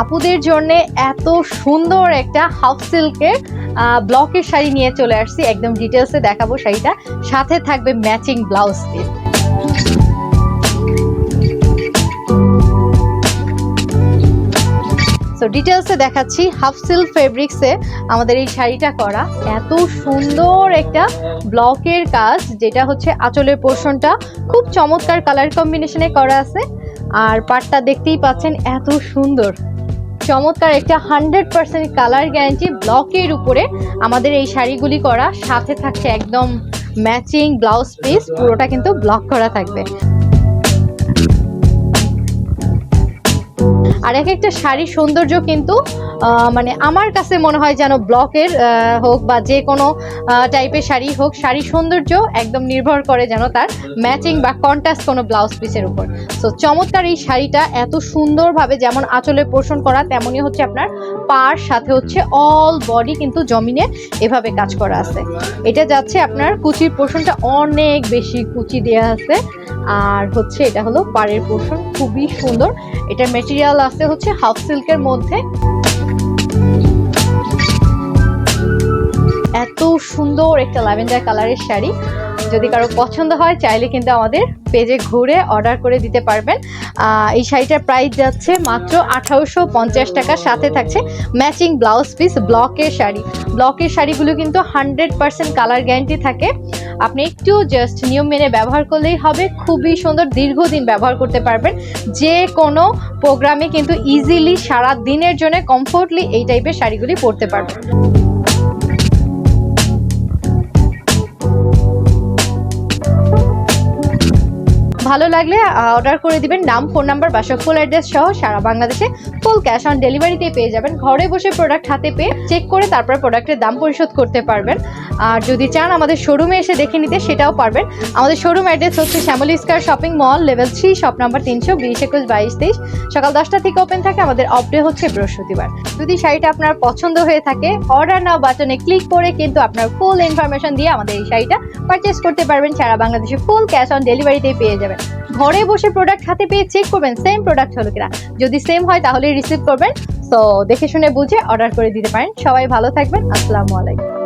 আপুদের জন্য এত সুন্দর একটা হাফ সিল্কের ব্লকের শাড়ি নিয়ে চলে আসছি। একদম ডিটেলসে দেখাবো শাড়িটা। সাথে থাকবে ম্যাচিং ব্লাউজ পিস সো ডিটেলসে দেখাচ্ছি হাফ সিল্ক ফেব্রিক্সে আমাদের এই শাড়িটা করা। এত সুন্দর একটা ব্লকের কাজ, যেটা হচ্ছে আঁচলের পোর্শনটা। খুব চমৎকার কালার কম্বিনেশনে করা আছে। আর পাটটা দেখতেই পাচ্ছেন, এত সুন্দর। চমৎকার একটা হান্ড্রেড পার্সেন্ট কালার গ্যারান্টি ব্লকের উপরে আমাদের এই শাড়িগুলি করা। সাথে থাকছে একদম ম্যাচিং ব্লাউজ পিস পুরোটা কিন্তু ব্লক করা থাকবে। আর এক একটা শাড়ির সৌন্দর্য কিন্তু মানে আমার কাছে মনে হয় যেন ব্লকের হোক বা যে কোনো টাইপের শাড়ি হোক, শাড়ির সৌন্দর্য একদম নির্ভর করে যেন তার ম্যাচিং বা কন্ট্রাস্ট কোনো ব্লাউজ পিসের উপর। সো চমৎকার এই শাড়িটা এত সুন্দরভাবে যেমন আঁচলে পোষণ করা তেমনই হচ্ছে আপনার পার, সাথে হচ্ছে অল বডি কিন্তু জমিনে এভাবে কাজ করা আছে। এটা যাচ্ছে আপনার কুচির পোষণটা অনেক বেশি কুচি দেওয়া আছে। আর হচ্ছে এটা হলো পাড়ের পোর্শন খুবই সুন্দর। এটা মেটেরিয়াল আছে হচ্ছে হাফ সিল্কের মধ্যে। এত সুন্দর একটা ল্যাভেন্ডার কালারের শাড়ি। যদি কারও পছন্দ হয়, চাইলে কিন্তু আমাদের পেজে ঘুরে অর্ডার করে দিতে পারবেন। এই শাড়িটার প্রাইস যাচ্ছে মাত্র আঠারোশো পঞ্চাশ টাকার সাথে থাকছে ম্যাচিং ব্লাউজ পিস ব্লকের শাড়ি। ব্লকের শাড়িগুলো কিন্তু হান্ড্রেড পার্সেন্ট কালার গ্যারান্টি থাকে। আপনি একটু জাস্ট নিয়ম মেনে ব্যবহার করলেই হবে। খুবই সুন্দর দীর্ঘদিন ব্যবহার করতে পারবেন। যে কোনো প্রোগ্রামে কিন্তু ইজিলি সারা দিনের জন্য কমফোর্টলি এই টাইপের শাড়িগুলি পরতে পারবেন। ভালো লাগলে অর্ডার করে দিবেন। নাম ফোন নাম্বার বা ফুল অ্যাড্রেস সহ সারা বাংলাদেশে ফুল ক্যাশ অন ডেলিভারিতে পেয়ে যাবেন। ঘরে বসে প্রোডাক্ট হাতে পেয়ে চেক করে তারপর প্রোডাক্টের দাম পরিশোধ করতে পারবেন। আর যদি চান আমাদের শোরুমে এসে দেখে নিতে, সেটাও পারবেন। আমাদের শোরুম অ্যাড্রেস হচ্ছে Shyamoli square shopping mall level three shop number তিনশো, বিশ একুশ, বাইশ, তেইশ। সকাল দশটা থেকে ওপেন থাকে, আমাদের অফ ডে হচ্ছে বৃহস্পতিবার। যদি শাড়িটা আপনার পছন্দ হয়ে থাকে অর্ডার নাও বাটনে ক্লিক করে কিন্তু আপনার ফুল ইনফরমেশন দিয়ে আমাদের এই শাড়িটা পারচেস করতে পারবেন। সারা বাংলাদেশে ফুল ক্যাশ অন ডেলিভারিতেই পেয়ে যাবেন। ঘরে বসে প্রোডাক্ট হাতে পেয়ে চেক করবেন সেম প্রোডাক্ট হলো কিনা। যদি সেম হয় তাহলে রিসিভ করবেন। তো দেখে শুনে বুঝে অর্ডার করে দিতে পারেন। সবাই ভালো থাকবেন। আসসালামু আলাইকুম।